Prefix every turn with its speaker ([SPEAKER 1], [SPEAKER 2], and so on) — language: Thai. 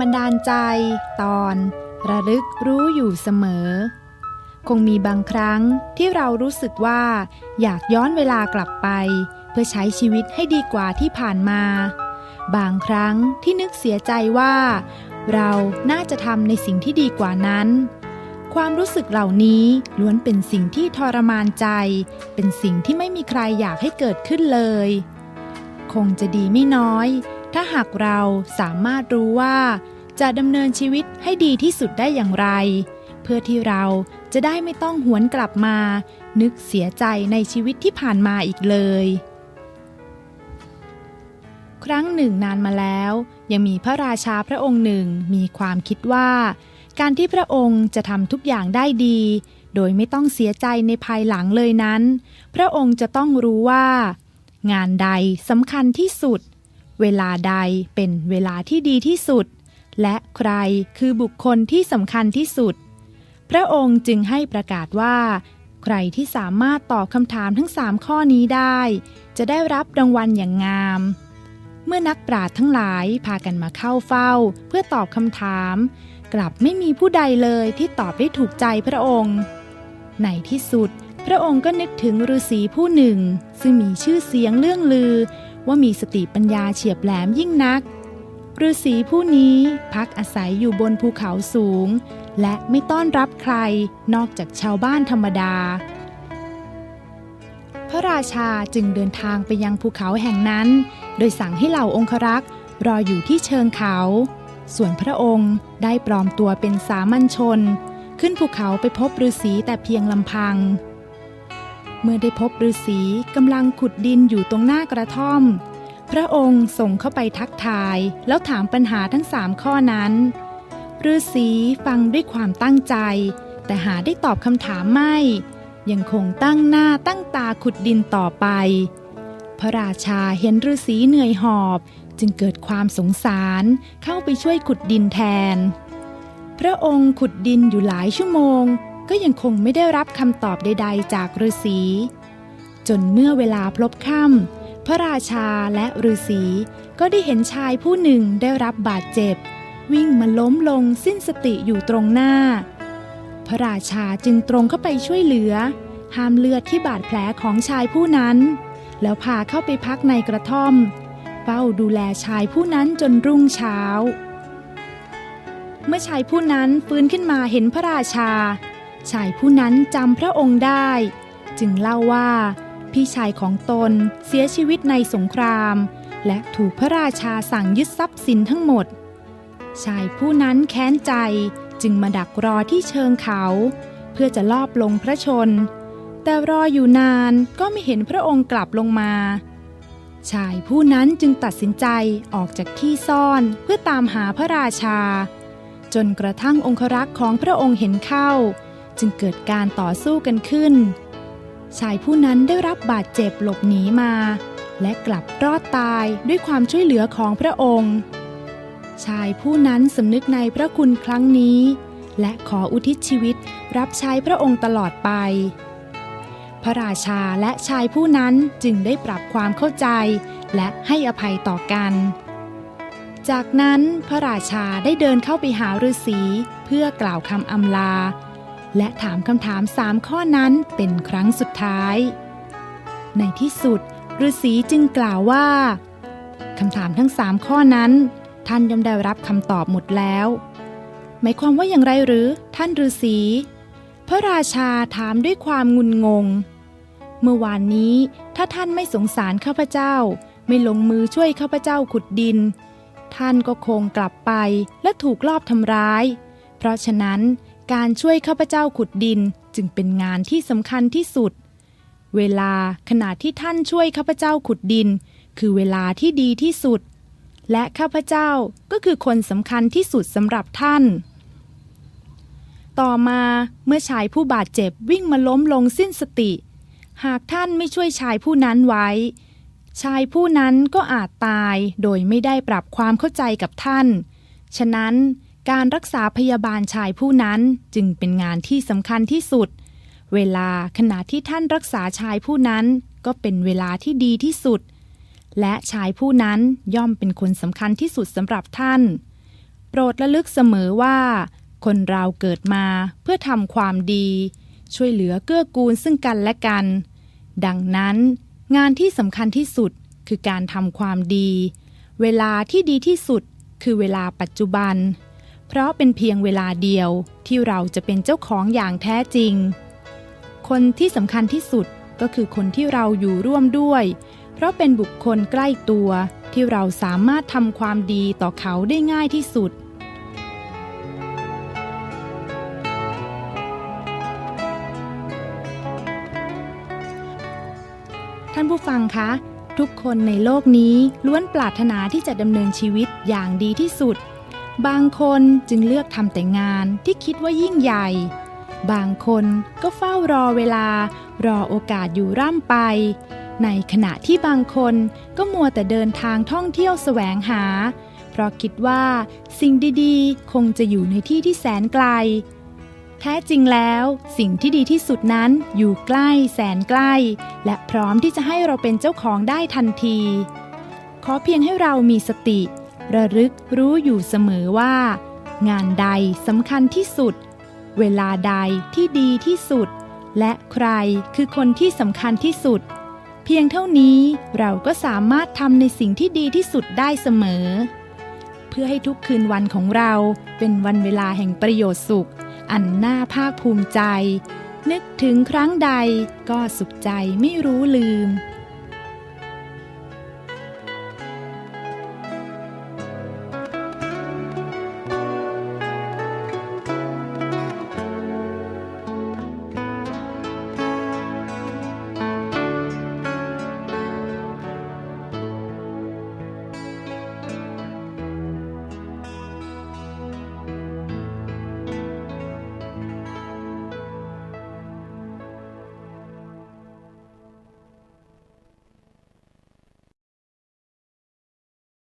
[SPEAKER 1] บันดาลใจ ตอน ระลึกรู้อยู่เสมอ คงมีบางครั้งที่เรารู้สึกว่า อยากย้อนเวลากลับไป เพื่อใช้ชีวิตให้ดีกว่าที่ผ่านมา บางครั้งที่นึกเสียใจว่า เราน่าจะทำในสิ่งที่ดีกว่านั้น ความรู้สึกเหล่านี้ล้วนเป็นสิ่งที่ทรมานใจ เป็นสิ่งที่ไม่มีใครอยากให้เกิดขึ้นเลย คงจะดีไม่น้อย ถ้าหากเราสามารถรู้ว่า จะดำเนินชีวิตให้ดีที่สุดได้อย่างไร เพื่อที่เราจะได้ไม่ต้องหวนกลับมา นึกเสียใจในชีวิตที่ผ่านมาอีกเลย ครั้งหนึ่งนานมาแล้ว ยังมีพระราชาพระองค์หนึ่งมีความคิดว่า การที่พระองค์จะทำทุกอย่างได้ดี โดยไม่ต้องเสียใจในภายหลังเลยนั้น พระองค์จะต้องรู้ว่า งานใดสำคัญที่สุด เวลาใดเป็นเวลาที่ดีที่สุด และใครคือบุคคลที่สำคัญที่สุด พระองค์จึงให้ประกาศว่า ใครที่สามารถตอบคำถามทั้งสามข้อนี้ได้ จะได้รับรางวัลอย่างงาม เมื่อนักปราชญ์ทั้งหลายพากันมาเข้าเฝ้า เพื่อตอบคำถาม กลับไม่มีผู้ใดเลยที่ตอบได้ถูกใจพระองค์ ในที่สุดพระองค์ก็นึกถึงฤาษีผู้หนึ่ง ซึ่งมีชื่อเสียงเรื่องลือ ว่ามีสติปัญญาเฉียบแหลมยิ่งนักฤาษีผู้นี้พักอาศัยอยู่บนภูเขาสูง และไม่ต้อนรับใครนอกจากชาวบ้านธรรมดา พระราชาจึงเดินทางไปยังภูเขาแห่งนั้น โดยสั่งให้เหล่าองครักษ์รออยู่ที่เชิงเขา ส่วนพระองค์ได้ปลอมตัวเป็นสามัญชน ขึ้นภูเขาไปพบฤาษีแต่เพียงลำพัง เมื่อได้พบฤาษีกำลังขุดดินอยู่ตรงหน้ากระท่อม พระองค์ส่งเข้าไปทักทายแล้วถามปัญหาทั้งสามข้อนั้นฤาษีฟังด้วยความตั้งใจ แต่หาได้ตอบคำถามไม่ ยังคงตั้งหน้าตั้งตาขุดดินต่อไป พระราชาเห็นฤาษีเหนื่อยหอบจึงเกิดความสงสารเข้าไปช่วยขุดดินแทน พระองค์ขุดดินอยู่หลายชั่วโมง ก็ยังคงไม่ได้รับคำตอบใด ๆ จากฤาษีจนเมื่อเวลาพลบค่ำพระราชาและฤาษีก็ได้เห็นชายผู้หนึ่งได้รับบาดเจ็บ วิ่งมาล้มลงสิ้นสติอยู่ตรงหน้า พระราชาจึงตรงเข้าไปช่วยเหลือ ห้ามเลือดที่บาดแผลของชายผู้นั้น แล้วพาเข้าไปพักในกระท่อมเฝ้าดูแลชายผู้นั้นจนรุ่งเช้า เมื่อชายผู้นั้นฟื้นขึ้นมาเห็นพระราชา ชายผู้นั้นจำพระองค์ได้ จึงเล่าว่า พี่ชายของตนเสียชีวิตในสงคราม และถูกพระราชาสั่งยึดทรัพย์สินทั้งหมด ชายผู้นั้นแค้นใจจึงมาดักรอที่เชิงเขา เพื่อจะลอบลงพระชน แต่รออยู่นานก็ไม่เห็นพระองค์กลับลงมา ชายผู้นั้นจึงตัดสินใจออกจากที่ซ่อนเพื่อตามหาพระราชา จนกระทั่งองครักษ์ของพระองค์เห็นเข้า จึงเกิดการต่อสู้กันขึ้น ชายผู้นั้นได้รับบาดเจ็บหลบหนีมา และกลับรอดตายด้วยความช่วยเหลือของพระองค์ ชายผู้นั้นสำนึกในพระคุณครั้งนี้ และขออุทิศชีวิตรับใช้พระองค์ตลอดไป พระราชาและชายผู้นั้นจึงได้ปรับความเข้าใจ และให้อภัยต่อกันจากนั้นพระราชาได้เดินเข้าไปหาฤาษีเพื่อกล่าวคำอำลา และถามคำถามสามข้อนั้นเป็นครั้งสุดท้าย ในที่สุดฤาษีจึงกล่าวว่าคำถามทั้งสามข้อนั้น ท่านย่อมได้รับคำตอบหมดแล้ว หมายความว่าอย่างไรหรือ ท่านฤาษีพระราชาถามด้วยความงุนงง เมื่อวานนี้ถ้าท่านไม่สงสารข้าพเจ้า ไม่ลงมือช่วยข้าพเจ้าขุดดิน ท่านก็คงกลับไปและถูกลอบทำร้าย เพราะฉะนั้น การช่วยข้าพเจ้าขุดดินจึงเป็นงานที่สำคัญที่สุด เวลาขณะที่ท่านช่วยข้าพเจ้าขุดดิน คือเวลาที่ดีที่สุด และข้าพเจ้าก็คือคนสำคัญที่สุดสำหรับท่าน ต่อมาเมื่อชายผู้บาดเจ็บวิ่งมาล้มลงสิ้นสติ หากท่านไม่ช่วยชายผู้นั้นไว้ ชายผู้นั้นก็อาจตายโดยไม่ได้ปรับความเข้าใจกับท่าน ฉะนั้น การรักษาพยาบาลชายผู้นั้นจึงเป็นงานที่สำคัญที่สุด เวลาขณะที่ท่านรักษาชายผู้นั้นก็เป็นเวลาที่ดีที่สุด และชายผู้นั้นย่อมเป็นคนสำคัญที่สุดสำหรับท่าน โปรดระลึกเสมอว่า คนเราเกิดมาเพื่อทำความดี ช่วยเหลือเกื้อกูลซึ่งกันและกัน ดังนั้น งานที่สำคัญที่สุดคือการทำความดี เวลาที่ดีที่สุดคือเวลาปัจจุบัน เพราะเป็นเพียงเวลาเดียวที่เราจะเป็นเจ้าของอย่างแท้จริง คนที่สำคัญที่สุดก็คือคนที่เราอยู่ร่วมด้วย เพราะเป็นบุคคลใกล้ตัวที่เราสามารถทำความดีต่อเขาได้ง่ายที่สุด ท่านผู้ฟังคะ ทุกคนในโลกนี้ล้วนปรารถนาที่จะดำเนินชีวิตอย่างดีที่สุด บางคนจึงเลือกทำแต่งานที่คิดว่ายิ่งใหญ่ บางคนก็เฝ้ารอเวลา รอโอกาสอยู่ร่ำไป ในขณะที่บางคนก็มัวแต่เดินทางท่องเที่ยวแสวงหา เพราะคิดว่าสิ่งดีๆ คงจะอยู่ในที่ที่แสนไกล แท้จริงแล้วสิ่งที่ดีที่สุดนั้นอยู่ใกล้แสนใกล้ และพร้อมที่จะให้เราเป็นเจ้าของได้ทันที ขอเพียงให้เรามีสติ ระลึกรู้อยู่เสมอว่า งานใดสำคัญที่สุด เวลาใดที่ดีที่สุด และใครคือคนที่สำคัญที่สุด เพียงเท่านี้เราก็สามารถทำในสิ่งที่ดีที่สุดได้เสมอ เพื่อให้ทุกคืนวันของเราเป็นวันเวลาแห่งประโยชน์สุข อันน่าภาคภูมิใจ นึกถึงครั้งใดก็สุขใจไม่รู้ลืม